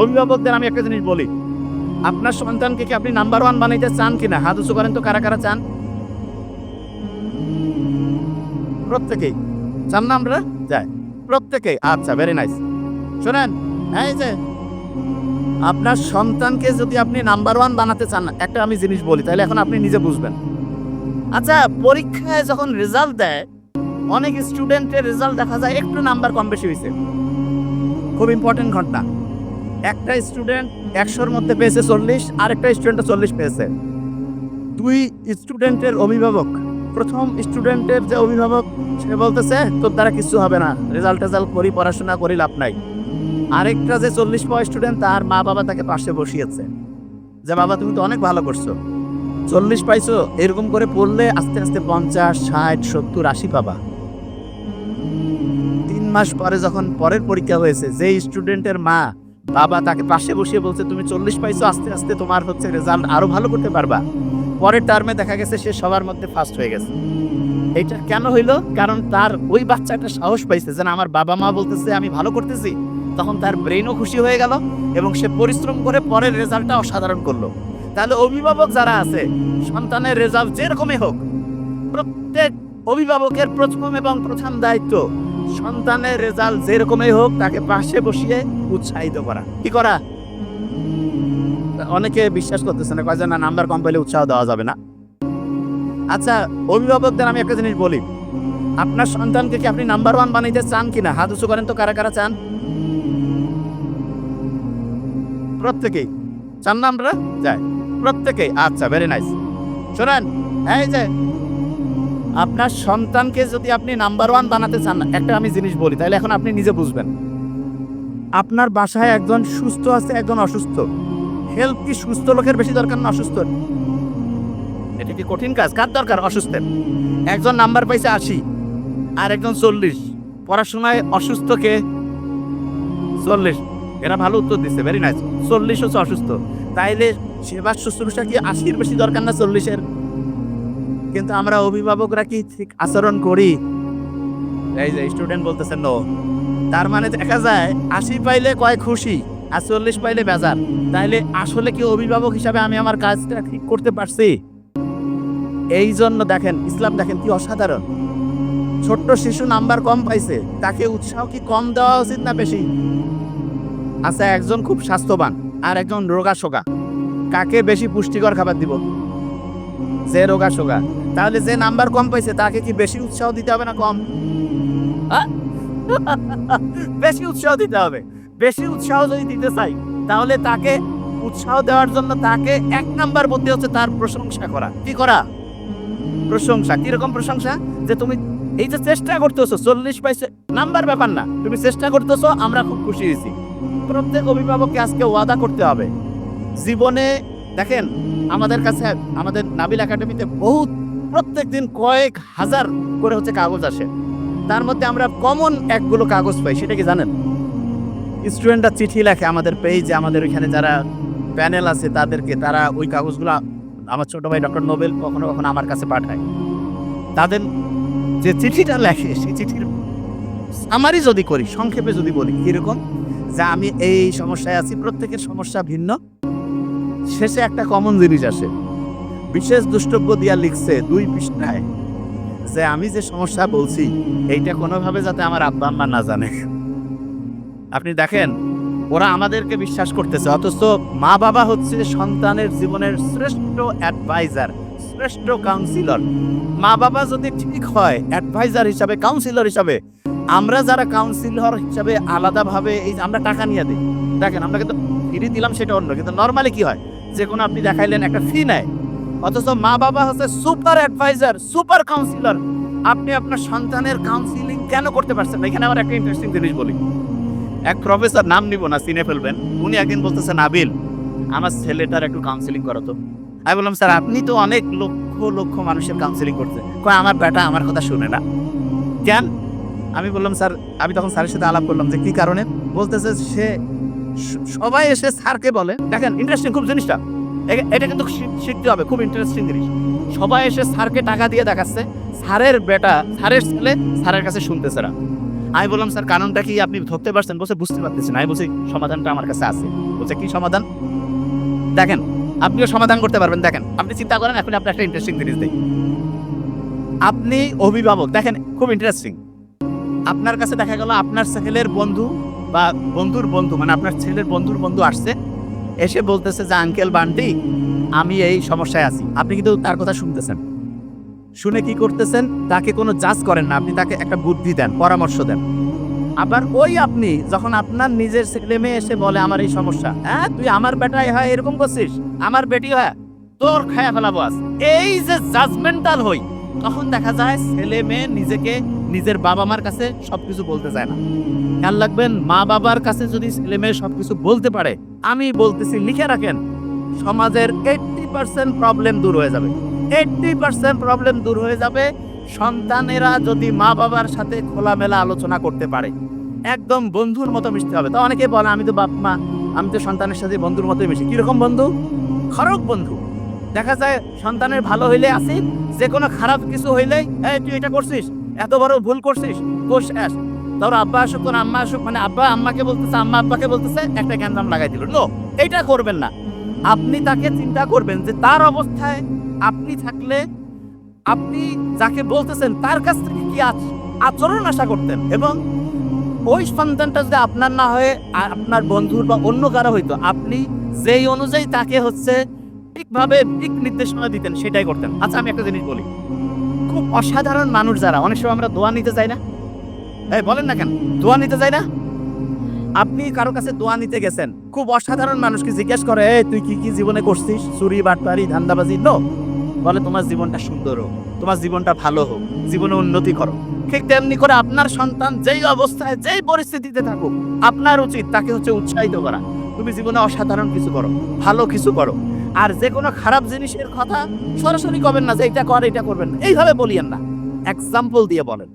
অভিভাবকদের আমি একটা জিনিস বলি। আপনার সন্তানকে কি আপনি নাম্বার ওয়ান বানাইতে চান কিনা? হাত উঁচু করেন তো কারা কারা চান? প্রত্যেকেই। চান না আমরা? যাই প্রত্যেকেই। আচ্ছা ভেরি নাইস শোনেন যে আপনার সন্তানকে যদি আপনি নাম্বার ওয়ান বানাতে চান, একটা আমি জিনিস বলি, তাহলে এখন আপনি নিজে বুঝবেন। আচ্ছা পরীক্ষায় যখন রেজাল্ট দেয়, অনেক স্টুডেন্টের রেজাল্ট দেখা যায় একটু নাম্বার কম বেশি হয়েছে খুব ইম্পর্টেন্ট ঘটনা। একটা স্টুডেন্ট একশোর মধ্যে পেয়েছে চল্লিশ, আরেকটা স্টুডেন্ট চল্লিশ পেয়েছে। দুই স্টুডেন্টের অভিভাবক। প্রথম স্টুডেন্টের যে অভিভাবক, সে বলতেছে, তোর দ্বারা কিছু হবে না। রেজাল্ট টেজাল্ট করি, পড়াশোনা করি, লাভ নাই। আরেকটা যে চল্লিশ পাওয়া স্টুডেন্ট, তার মা বাবা তাকে পাশে বসিয়েছে। যে, বাবা, তুমি তো অনেক ভালো করছ। চল্লিশ পাইছো, এরকম করে পড়লে আস্তে আস্তে পঞ্চাশ, ষাট, সত্তর, আশি পাবা। তিন মাস পরে যখন পরের পরীক্ষা হয়েছে যে স্টুডেন্টের মা বাবা তাকে পাশে বসিয়ে বলছে তুমি চল্লিশ পাইছো আস্তে আস্তে তোমার হচ্ছে রেজাল্ট আরও ভালো করতে পারবা। পরের টার্মে দেখা গেছে সে সবার মধ্যে ফার্স্ট হয়ে গেছে। এইটা কেন হইল? কারণ তার ওই বাচ্চাটা সাহস পাইছে যে না, আমার বাবা মা বলতেছে আমি ভালো করতেছি। তখন তার ব্রেনও খুশি হয়ে গেল এবং সে পরিশ্রম করে পরের রেজাল্টটা অসাধারণ করল। তাহলে অভিভাবক যারা আছে সন্তানের রেজাল্ট যেরকমই হোক প্রত্যেক অভিভাবকের প্রথম এবং প্রধান দায়িত্ব সন্তানের রেজাল্ট যেরকমই হোক, তাকে পাশে বসিয়ে উৎসাহিত করা। কি করা? অনেকে বিশ্বাস করতেছে না, কয় না, নাম্বার কম পেলে উৎসাহ দেওয়া যাবে না। আচ্ছা অভিভাবকদের আমি একটা জিনিস বলি। আপনার সন্তানকে কি আপনি নাম্বার ওয়ান বানাইতে চান কিনা? হাত উঁচু করেন তো, কারা কারা চান? প্রত্যেকেই। চান না আমরা? যাই প্রত্যেকেই। আচ্ছা ভেরি নাইস শোনেন, এই যে আপনার সন্তানকে যদি আপনি নাম্বার ওয়ান বানাতে চান, একটা আমি জিনিস বলি, তাহলে এখন আপনি নিজে বুঝবেন। আপনার বাসায় একজন সুস্থ আছে, একজন অসুস্থ। হেল্প কি সুস্থ লোকের বেশি দরকার না অসুস্থ এটা কি কঠিন কাজ? কার দরকার? অসুস্থের। একজন নাম্বার পাইছে আশি, আর একজন চল্লিশ। পড়াশোনায় অসুস্থকে চল্লিশ। এরা ভালো উত্তর দিচ্ছে ভেরি নাইস চল্লিশ হচ্ছে অসুস্থ। তাইলে সেবার শুশ্রূষা কি আশির বেশি দরকার না চল্লিশের? কিন্তু আমরা অভিভাবকরা কি ঠিক আচরণ করি? এই যে স্টুডেন্ট বলতেছে নো তার মানে দেখা যায়, আশি পাইলে কয় খুশি, আর চল্লিশ পাইলে বেজার। তাইলে আসলে কি অভিভাবক হিসাবে আমি আমার কাজটা ঠিক করতে পারছি? এই জন্য দেখেন, ইসলাম দেখেন কি অসাধারণ। ছোট্ট শিশু নাম্বার কম পাইছে, তাকে উৎসাহ কি কম দেওয়া উচিত না বেশি? আচ্ছা একজন খুব স্বাস্থ্যবান, আর একজন রোগা শোগা কাকে বেশি পুষ্টিকর খাবার দিব? যে রোগা শোগা তাহলে যে নাম্বার কম পাইছে, তাকে কি বেশি উৎসাহ দিতে হবে না কম? বেশি উৎসাহ দিতে হবে। বেশি উৎসাহ যদি দিতে চাই, তাহলে তাকে উৎসাহ দেওয়ার জন্য তাকে এক নাম্বার বুদ্ধি হচ্ছে তার প্রশংসা করা। কি করা? প্রশংসা। কীরকম প্রশংসা? যে তুমি এই যে চেষ্টা করতেছো, চল্লিশ পাইছে, নাম্বার ব্যাপার না। তুমি চেষ্টা করতেছো, আমরা খুব খুশি হয়েছি। প্রত্যেক অভিভাবককে আজকে ওয়াদা করতে হবে। জীবনে দেখেন, আমাদের কাছে, আমাদের নাবিল একাডেমিতে বহুত প্রত্যেক দিন কয়েক হাজার করে হচ্ছে কাগজ আসে। তার মধ্যে আমরা কমন একগুলো কাগজ পাই, সেটা কি জানেন? স্টুডেন্টরা চিঠি লেখে আমাদের পেজে আমাদের ওইখানে যারা প্যানেল আছে তাদেরকে, তারা ওই কাগজগুলো আমার ছোট ভাই ডক্টর নোবেল কখনো কখনো আমার কাছে পাঠায়। তাদের যে চিঠিটা লেখে, সেই চিঠির আমারই যদি করি, সংক্ষেপে যদি বলি, কীরকম? যে আমি এই সমস্যায় আছি, প্রত্যেকের সমস্যা ভিন্ন। শেষে একটা কমন জিনিস আসে। বিশেষ দুষ্টব্য দিয়া লিখছে দুই পৃষ্ঠায় যে আমি যে সমস্যা বলছি, এইটা কোনোভাবে যাতে আমার আব্বা আম্মা না জানে। আপনি দেখেন, ওরা আমাদেরকে বিশ্বাস করতেছে, অথচ মা বাবা হচ্ছে সন্তানের জীবনের শ্রেষ্ঠ অ্যাডভাইজার শ্রেষ্ঠ কাউন্সিলর মা বাবা যদি ঠিক হয় অ্যাডভাইজার হিসাবে কাউন্সিলর হিসাবে, আমরা যারা কাউন্সিলর হিসাবে আলাদাভাবে এই আমরা টাকা নিয়ে দিই। দেখেন, আমরা কিন্তু ফ্রি দিলাম সেটা অন্য, কিন্তু নর্মালি কি হয়? যে কোনো আপনি দেখাইলেন একটা ফি নেয়। অথচ মা বাবা হচ্ছে সুপার অ্যাডভাইজার, সুপার কাউন্সিলর। আপনি আপনার সন্তানের কাউন্সিলিং কেন করতে পারছেন না? এখানে আমার একটা ইন্টারেস্টিং জিনিস বলি। এক প্রফেসর নাম নিব না, চিনে ফেলবেন। উনি একদিন বলতেছেন নাবিল আমার ছেলেটার একটু কাউন্সিলিং করো তো আমি বললাম, স্যার, আপনি তো অনেক লক্ষ লক্ষ মানুষের কাউন্সিলিং করছেন। কয়, আমার বেটা আমার কথা শুনে না। কেন? আমি বললাম, স্যার, আমি তখন স্যারের সাথে আলাপ করলাম যে কি কারণে? বলতেছে, স- সবাই এসে স্যারকে বলে, দেখেন ইন্টারেস্টিং খুব জিনিসটা। এটা কিন্তু শিখতে হবে, খুব ইন্টারেস্টিং জিনিস। সবাই এসে স্যারকে টাকা দিয়ে দেখাচ্ছে, স্যারের বেটা, স্যারের ছেলে স্যারের কাছে শুনতেছে না। আমি বললাম, স্যার, কারণটা কি আপনি ধরতে পারছেন? বলছে, বুঝতে পারতেছি না। আমি বলছি, সমাধানটা আমার কাছে আছে। বলছে, কি সমাধান? দেখেন, আপনিও সমাধান করতে পারবেন। দেখেন, আপনি চিন্তা করেন, এখন আপনি একটা ইন্টারেস্টিং জিনিস দিই আপনি অভিভাবক, দেখেন, খুব ইন্টারেস্টিং আপনার কাছে দেখা গেল, আপনার ছেলের বন্ধু বা বন্ধুর বন্ধু মানে আপনার ছেলের বন্ধুর বন্ধু আসছে, এসে বলতেছে যে, আঙ্কেল, বান্টি, আমি এই সমস্যায় আছি। আপনি কিন্তু তার কথা শুনতেছেন। শুনে কি করতেছেন? তাকে কোনো জাজ করেন না। আপনি তাকে একটা বুদ্ধি দেন, পরামর্শ দেন। আবার ওই আপনি, যখন আপনার নিজের ছেলে মেয়ে এসে বলে, আমার এই সমস্যা হ্যাঁ তুই আমার বেটাই হয়, এরকম করছিস? আমার বেটি হয়, তোর খায়া ফেলাবো আজ। এই যে জাজমেন্টাল হই তখন দেখা যায় ছেলে মেয়ে নিজেকে নিজের বাবা মার কাছে সবকিছু বলতে চায় না। খেয়াল রাখবেন মা বাবার কাছে যদি ছেলে মেয়ে সবকিছু বলতে পারে, আমি বলতেছি, লিখে রাখেন, সমাজের এইটটি পার্সেন্ট প্রবলেম দূর হয়ে যাবে। এইটটি পার্সেন্ট প্রবলেম দূর হয়ে যাবে সন্তানেরা যদি মা বাবার সাথে খোলামেলা আলোচনা করতে পারে। একদম বন্ধুর মতো মিশতে হবে। তো অনেকে বলে, আমি তো বাপ মা আমি তো সন্তানের সাথে বন্ধুর মতোই মিশি। কীরকম বন্ধু? খরক বন্ধু। দেখা যায় সন্তানের ভালো হইলে আসি যে কোনো খারাপ কিছু হইলেই, এই, তুই এটা করছিস? এত বড় ভুল করছিস? কোষ আস তোর আব্বা আসুক তোর আম্মা আসুক মানে আব্বা, আম্মাকে বলতেছে, আম্মা আব্বাকে বলতেছে, একটা গ্যান্দাম লাগাই দিল। নো এটা করবেন না। আপনি তাকে চিন্তা করবেন যে তার অবস্থায় আপনি থাকলে, আপনি যাকে বলতেছেন, তার কাছ থেকে কি আচ- আচরণ আশা করতেন? এবং ওই সন্তানটা যদি আপনার না হয়ে আপনার বন্ধুর বা অন্য কারও হইতো, আপনি যেই অনুযায়ী তাকে হচ্ছে ঠিকভাবে ঠিক নির্দেশনা দিতেন, সেটাই করতেন। আচ্ছা আমি একটা জিনিস বলি। খুব অসাধারণ মানুষ যারা, অনেক সময় আমরা দোয়া নিতে যাই না। এই, বলেন না কেন? দোয়া নিতে যাই না? আপনি কারও কাছে দোয়া নিতে গেছেন, খুব অসাধারণ মানুষকে জিজ্ঞেস করে, এই, তুই কি কি জীবনে করছিস? চুরি, বাটপারি, ধান্দাবাজি? নো। বলে, তোমার জীবনটা সুন্দর হোক, তোমার জীবনটা ভালো হোক, জীবনে উন্নতি করো। ঠিক তেমনি করে আপনার সন্তান যেই অবস্থায়, যেই পরিস্থিতিতে থাকুক, আপনার উচিত তাকে হচ্ছে উৎসাহিত করা। তুমি জীবনে অসাধারণ কিছু করো, ভালো কিছু করো। আর যে কোনো খারাপ জিনিসের কথা সরাসরি কবেন না যে এটা কর এটা করবেন না। এইভাবে বলিয়েন না। এক্সাম্পল দিয়ে বলেন।